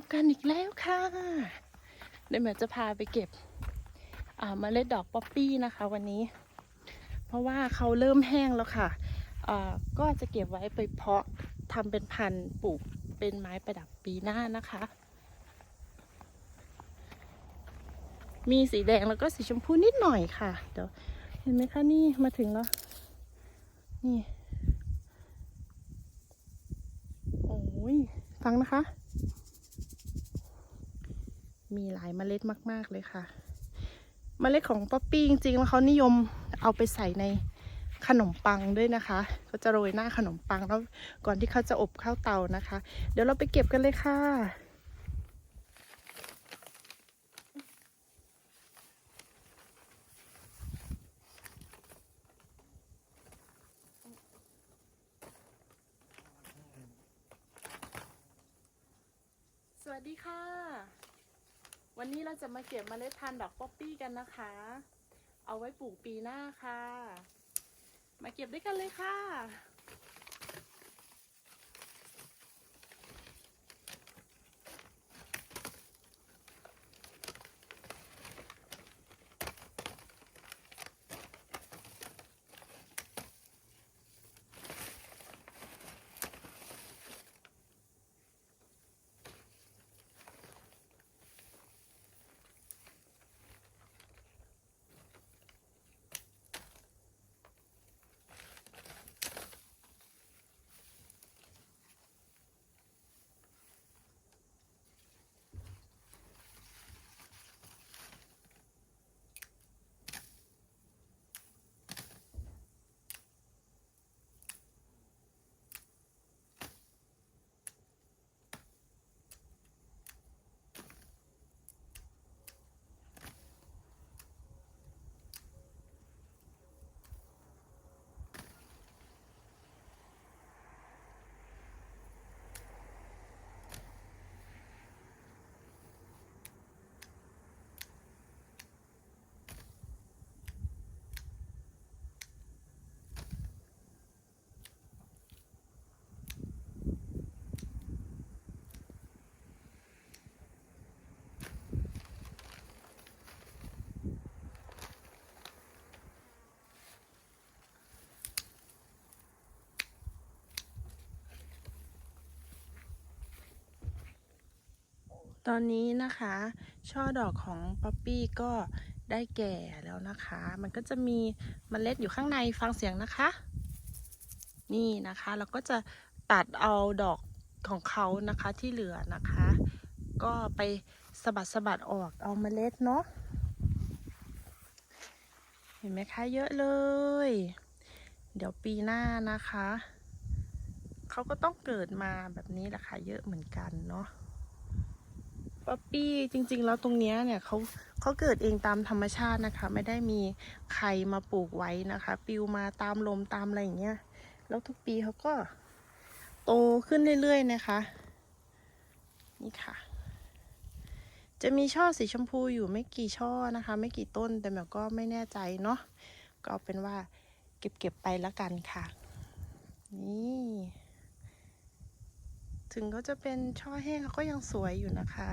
พบกันอีกแล้วค่ะเดี๋ยวแม่จะพาไปเก็บเมล็ดดอกป๊อปปี้นะคะ วันนี้ เพราะว่าเขาเริ่มแห้งแล้วค่ะก็จะเก็บไว้ไปเพาะทำเป็นพันธุ์ปลูกเป็นไม้ประดับปีหน้านะคะ มีสีแดงแล้วก็สีชมพูนิดหน่อยค่ะ เดี๋ยวเห็นไหมคะนี่มาถึงแล้ว นี่ โอ้ยฟังนะคะ มีหลายเมล็ดมาก ๆ เลยค่ะ เมล็ดของป๊อปปี้จริงๆแล้วเขานิยมเอาไปใส่ในขนมปังด้วยนะคะเขาจะโรยหน้าขนมปังแล้วก่อนที่เขาจะอบข้าวเตานะคะ เดี๋ยวเราไปเก็บกันเลยค่ะสวัสดีค่ะ วันนี้เราจะมาเก็บเมล็ดพันธุ์ดอกป๊อปปี้กันนะคะ เอาไว้ปลูกปีหน้าค่ะ มาเก็บด้วยกันเลยค่ะ ตอนนี้นะคะ ช่อดอกของป๊อปปี้ก็ได้แก่แล้วนะคะ มันก็จะมีเมล็ดอยู่ข้างในฟังเสียงนะคะ นี่นะคะเราก็จะตัดเอาดอกของเขานะคะที่เหลือนะคะ ก็ไปสะบัดสะบัดออกเอาเมล็ดเนาะเห็นไหมคะเยอะเลย เดี๋ยวปีหน้านะคะ เขาก็ต้องเกิดมาแบบนี้แหละค่ะเยอะเหมือนกันเนาะ ป๊อปปี้จริง ๆ แล้วตรงเนี้ยเนี่ยเขาเขาเกิดเองตามธรรมชาตินะคะ ไม่ได้มีใครมาปลูกไว้นะคะปลิวมาตามลมตามอะไรอย่างเงี้ยแล้วทุกปีเขาก็โตขึ้นเรื่อย ๆ นะคะ นี่ค่ะ จะมีช่อสีชมพูอยู่ไม่กี่ช่อนะคะ ไม่กี่ต้นแต่แบบก็ไม่แน่ใจเนาะก็เอาเป็นว่าเก็บ ๆ ไปแล้วกันค่ะ นี่ ถึงเขาจะเป็นช่อแห้งเขาก็ยังสวยอยู่นะคะ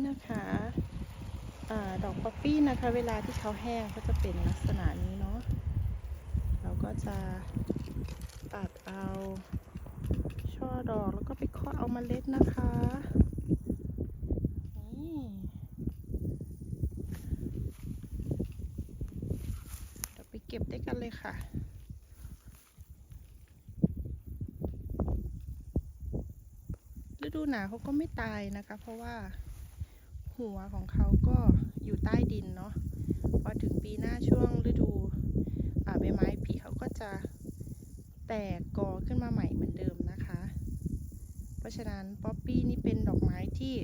นี่นะคะอดอกป๊อปปี้นะคะ เวลาที่เขาแห้งก็จะเป็นลักษณะนี้เนาะเราก็จะตัดเอาช่อดอกแล้วก็ไปเคาะเอามาเล็ดนะคะนี่เดี๋ยวไปเก็บได้วยกันเลยค่ะฤดูหนาวเขาก็ไม่ตายนะคะ เพราะว่า หัวของเขาก็อยู่ใต้ดินเนาะพอถึงปีหน้าช่วงฤดูใบไม้ผลิเขาก็จะแตกกอขึ้นมาใหม่เหมือนเดิมนะคะ เพราะฉะนั้นป๊อปปี้นี่เป็นดอกไม้ที่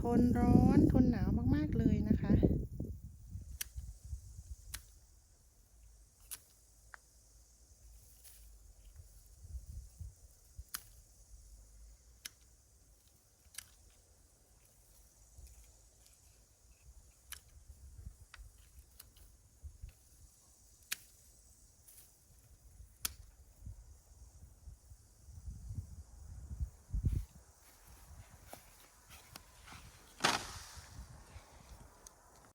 ทนร้อนทนหนาวมากๆเลยนะคะ